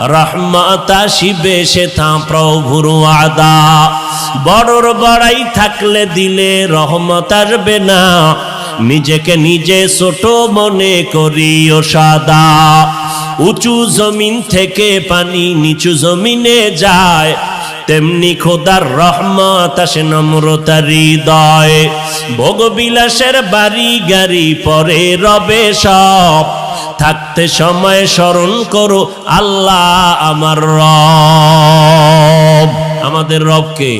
রহমতা শিবে সে তা প্রভুর আদা বড়র বড়াই থাকলে দিলে রহমত আসবে না। নিজেকে নিজে ছোট মনে করি ও সাদা। উঁচু জমিন থেকে পানি নিচু জমিনে যায়। তেমনি খোদার রহমত আসে নম্রতার হৃদয়। ভোগবিলাসের বাড়ি গাড়ি পরে রবে সব। থাকতে সময় স্মরণ করো আল্লাহ আমার রব। আমাদের রবকে